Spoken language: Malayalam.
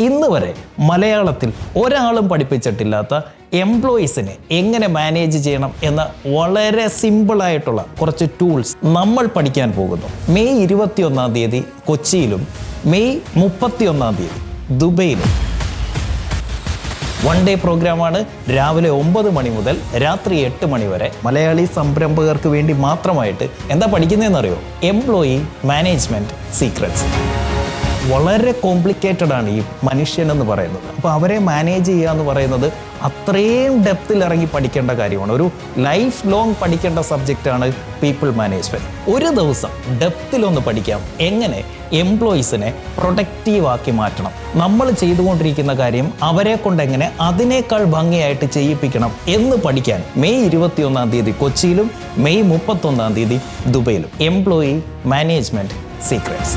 ഇന്ന് വരെ മലയാളത്തിൽ ഒരാളും പഠിപ്പിച്ചിട്ടില്ലാത്ത എംപ്ലോയീസിനെ എങ്ങനെ മാനേജ് ചെയ്യണം എന്ന വളരെ സിമ്പിളായിട്ടുള്ള കുറച്ച് ടൂൾസ് നമ്മൾ പഠിക്കാൻ പോകുന്നു. മെയ് ഇരുപത്തിയൊന്നാം തീയതി കൊച്ചിയിലും മെയ് മുപ്പത്തിയൊന്നാം തീയതി ദുബൈയിലും. വൺ ഡേ പ്രോഗ്രാമാണ് രാവിലെ ഒമ്പത് മണി മുതൽ രാത്രി എട്ട് മണി വരെ. മലയാളി സംരംഭകർക്ക് വേണ്ടി മാത്രമായിട്ട് എന്താ പഠിക്കുന്നതെന്നറിയോ? എംപ്ലോയി മാനേജ്മെന്റ് സീക്രട്സ് വളരെ കോംപ്ലിക്കേറ്റഡ് ആണ് ഈ മനുഷ്യൻ എന്ന് പറയുന്നത്. അപ്പോൾ അവരെ മാനേജ് ചെയ്യുക എന്ന് പറയുന്നത് അത്രയും ഡെപ്തിൽ ഇറങ്ങി പഠിക്കേണ്ട കാര്യമാണ്. ഒരു ലൈഫ് ലോങ് പഠിക്കേണ്ട സബ്ജക്റ്റാണ് പീപ്പിൾ മാനേജ്മെന്റ് ഒരു ദിവസം ഡെപ്തിലൊന്ന് പഠിക്കാം. എങ്ങനെ? എംപ്ലോയീസിനെ പ്രൊഡക്റ്റീവ് ആക്കി മാറ്റണം. നമ്മൾ ചെയ്തുകൊണ്ടിരിക്കുന്ന കാര്യം അവരെ കൊണ്ട് എങ്ങനെ അതിനേക്കാൾ ഭംഗിയായിട്ട് ചെയ്യിപ്പിക്കണം എന്ന് പഠിക്കാൻ മെയ് ഇരുപത്തിയൊന്നാം തീയതി കൊച്ചിയിലും മെയ് മുപ്പത്തൊന്നാം തീയതി ദുബൈയിലും. Employee management secrets